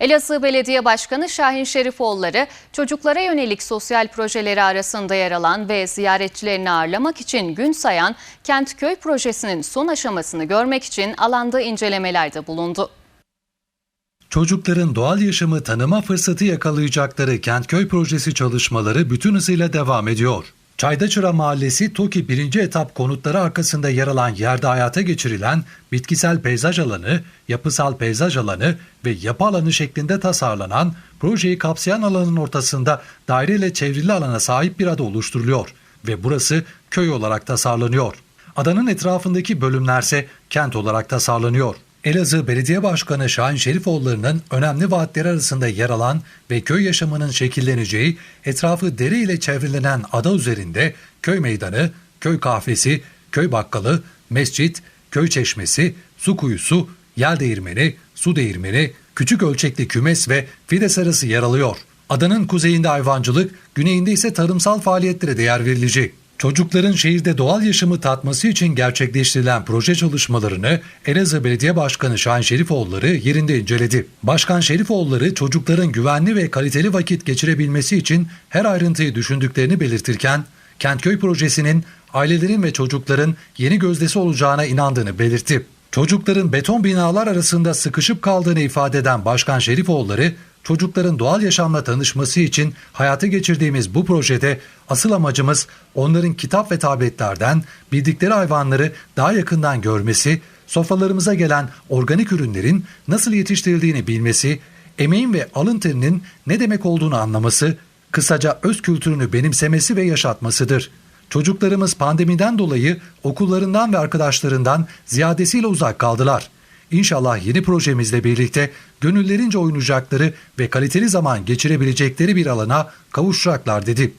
Elazığ Belediye Başkanı Şahin Şerifoğulları çocuklara yönelik sosyal projeleri arasında yer alan ve ziyaretçilerini ağırlamak için gün sayan Kent Köy projesinin son aşamasını görmek için alanda incelemelerde bulundu. Çocukların doğal yaşamı tanıma fırsatı yakalayacakları Kentköy projesi çalışmaları bütün hızıyla devam ediyor. Çaydaçıra Mahallesi TOKİ 1. etap konutları arkasında yer alan yerde hayata geçirilen bitkisel peyzaj alanı, yapısal peyzaj alanı ve yapı alanı şeklinde tasarlanan projeyi kapsayan alanın ortasında daireyle çevrili alana sahip bir ada oluşturuluyor ve burası köy olarak tasarlanıyor. Adanın etrafındaki bölümlerse kent olarak tasarlanıyor. Elazığ Belediye Başkanı Şahin Şerifoğulları'nın önemli vaatleri arasında yer alan ve köy yaşamının şekilleneceği etrafı dere ile çevrelenen ada üzerinde köy meydanı, köy kahvesi, köy bakkalı, mescit, köy çeşmesi, su kuyusu, yel değirmeni, su değirmeni, küçük ölçekli kümes ve fides arası yer alıyor. Adanın kuzeyinde hayvancılık, güneyinde ise tarımsal faaliyetlere değer verilecek. Çocukların şehirde doğal yaşamı tatması için gerçekleştirilen proje çalışmalarını Elazığ Belediye Başkanı Şahin Şerifoğulları yerinde inceledi. Başkan Şerifoğulları çocukların güvenli ve kaliteli vakit geçirebilmesi için her ayrıntıyı düşündüklerini belirtirken, Kentköy projesinin ailelerin ve çocukların yeni gözdesi olacağına inandığını belirtti. Çocukların beton binalar arasında sıkışıp kaldığını ifade eden Başkan Şerifoğulları, çocukların doğal yaşamla tanışması için hayata geçirdiğimiz bu projede asıl amacımız onların kitap ve tabletlerden bildikleri hayvanları daha yakından görmesi, sofralarımıza gelen organik ürünlerin nasıl yetiştirildiğini bilmesi, emeğin ve alın terinin ne demek olduğunu anlaması, kısaca öz kültürünü benimsemesi ve yaşatmasıdır. Çocuklarımız pandemiden dolayı okullarından ve arkadaşlarından ziyadesiyle uzak kaldılar. İnşallah yeni projemizle birlikte gönüllerince oynayacakları ve kaliteli zaman geçirebilecekleri bir alana kavuşacaklar dedi.